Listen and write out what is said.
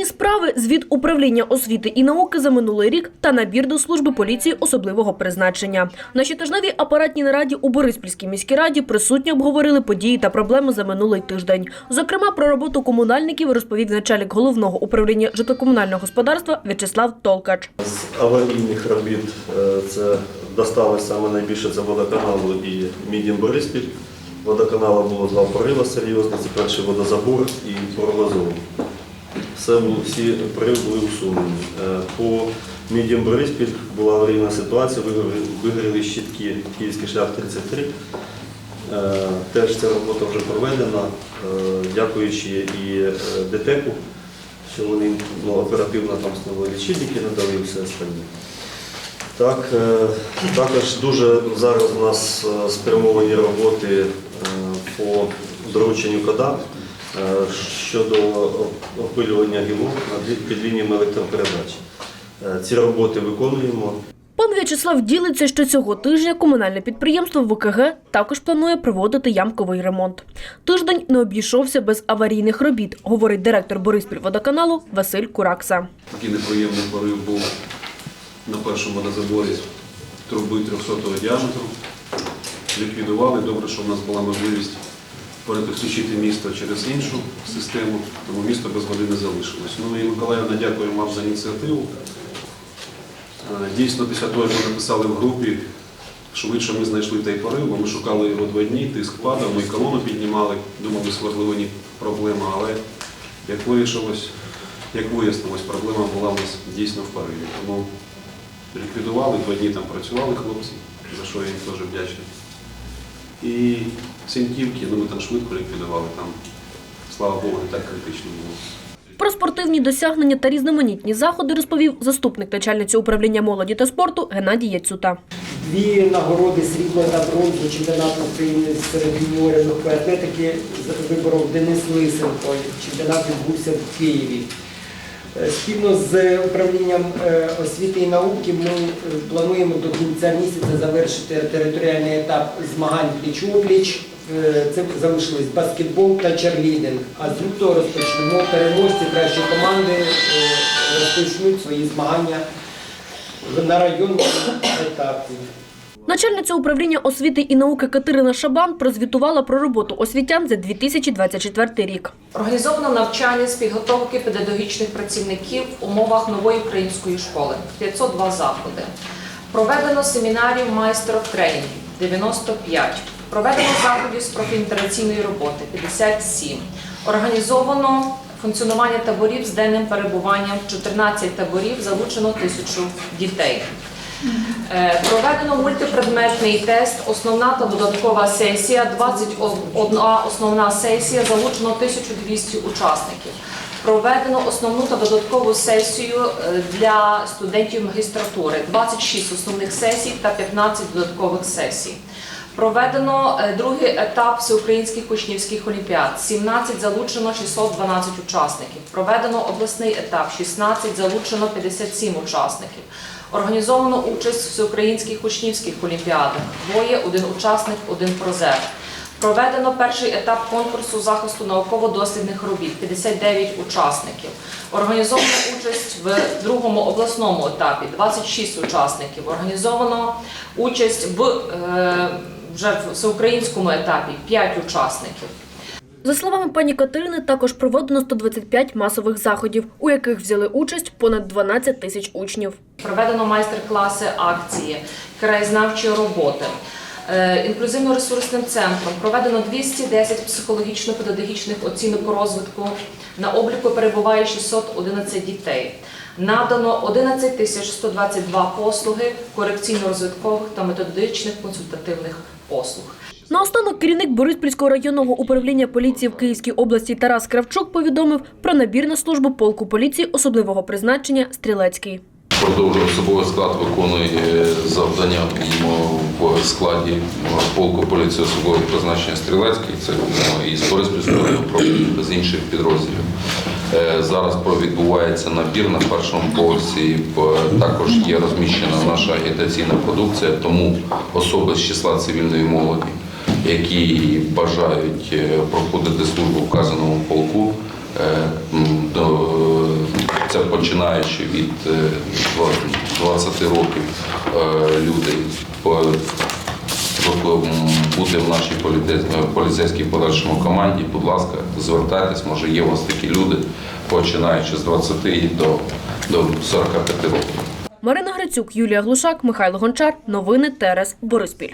Кримінальні справи, звіт управління освіти і науки за минулий рік та набір до служби поліції особливого призначення. На щотижневій апаратній нараді у Бориспільській міській раді присутні обговорили події та проблеми за минулий тиждень. Зокрема, про роботу комунальників розповів начальник головного управління житлокомунального господарства В'ячеслав Толкач. З аварійних робіт е, це досталось саме найбільше це водоканалу і Мідім Бориспіль. Водоканалу було два пориви серйозні, це перший водозабор і поролозовий. Все було- всі пориви були усунені. Е, По Мідім Бориспіль була аварійна ситуація, вигоріли- щитки Київський шлях 33. Е, Теж ця робота вже проведена, е, дякуючи і ДТЕКу, що вони ну, оперативно там встановили лічильники, надали і все остальне. Так, також дуже зараз у нас спрямовані роботи по дорученню КОДА е, щодо опилювання гілок на під лініями електропередач. Е, Ці роботи виконуємо. Пан В'ячеслав ділиться, що цього тижня комунальне підприємство ВКГ також планує проводити ямковий ремонт. Тиждень не обійшовся без аварійних робіт, говорить директор Бориспільводоканалу Василь Куракса. Такий неприємний порив був на першому водозаборі труби 300-го діаметру. Ліквідували. Добре, що в нас була можливість переключити місто через іншу систему, тому місто без води не залишилось. Ну і Миколаївна, дякую вам за ініціативу. Е, Дійсно, після того, як ми написали в групі, швидше ми знайшли той порив, бо ми шукали його два дні, тиск падав, ми колону піднімали, думали, свердловині проблема, але як вирішилось, як вияснилось, проблема була у нас дійсно в пориві. Тому ліквідували, два дні там працювали хлопці, за що я їм теж вдячний. І цінтівки, ну ми там швидко ліквідували, там, слава Богу, не так критично було. Про спортивні досягнення та різноманітні заходи розповів заступник начальниці управління молоді та спорту Геннадій Яцюта. Дві нагороди срібло та бронзу чемпіонату України серед юніорів легкої атлетики виборов Денис Лисенко. Чемпіонат відбувся в Києві. Е, Спільно з управлінням е, освіти і науки ми е, плануємо до кінця місяця завершити територіальний етап змагань пліч-опліч. Це залишились баскетбол та черлідинг. А з лютого розпочнемо переможці кращої команди розпочнуть свої змагання на районному етапі. Начальниця управління освіти і науки Катерина Шабан прозвітувала про роботу освітян за 2024 рік. Організовано навчання з підготовки педагогічних працівників в умовах нової української школи 502 заходи. Проведено семінарів майстерів тренінгів 95. Проведено заходів з профінтераційної роботи 57. Організовано функціонування таборів з денним перебуванням 14 таборів, залучено тисячу дітей. Е, Проведено мультипредметний тест, основна та додаткова сесія, 21 основна сесія, залучено 1200 учасників. Проведено основну та додаткову сесію е, для студентів магістратури, 26 основних сесій та 15 додаткових сесій. Проведено е, другий етап всеукраїнських учнівських олімпіад. 17 залучено 612 учасників. Проведено обласний етап. 16 залучено 57 учасників. Організовано участь в всеукраїнських учнівських олімпіадах. Двоє, один учасник, один прозер. Проведено перший етап конкурсу захисту науково-дослідних робіт 59 учасників. Організовано участь в другому обласному етапі 26 учасників. Організовано участь в е, вже в всеукраїнському етапі 5 учасників. За словами пані Катерини, також проведено 125 масових заходів, у яких взяли участь понад 12 тисяч учнів. Проведено майстер-класи, акції, краєзнавчі роботи. Е, Інклюзивно-ресурсним центром проведено 210 психологічно-педагогічних оцінок розвитку. На обліку перебуває 611 дітей. Надано 11 тисяч 122 послуги корекційно-розвиткових та методичних консультативних послуг. Наостанок керівник Бориспільського районного управління поліції в Київській області Тарас Кравчук повідомив про набір на службу полку поліції особливого призначення Стрілецький. Продовжує особовий склад виконує е, завдання в складі полку поліції особливого призначення Стрілецький. Це м, із Бориспільського управління без інших підрозділів. Е, Зараз відбувається набір на першому поверсі. Також є розміщена наша агітаційна продукція, тому особи з числа цивільної молоді, які бажають е, проходити службу в вказаному полку, е, до- починаючи від е, 20 років е, люди по- бути в нашій поліцейській подальшому команді, будь ласка, звертайтесь, може є у вас такі люди, починаючи з 20 до, до 45 років. Марина Грицюк, Юлія Глушак, Михайло Гончар. Новини ТРС Бориспіль.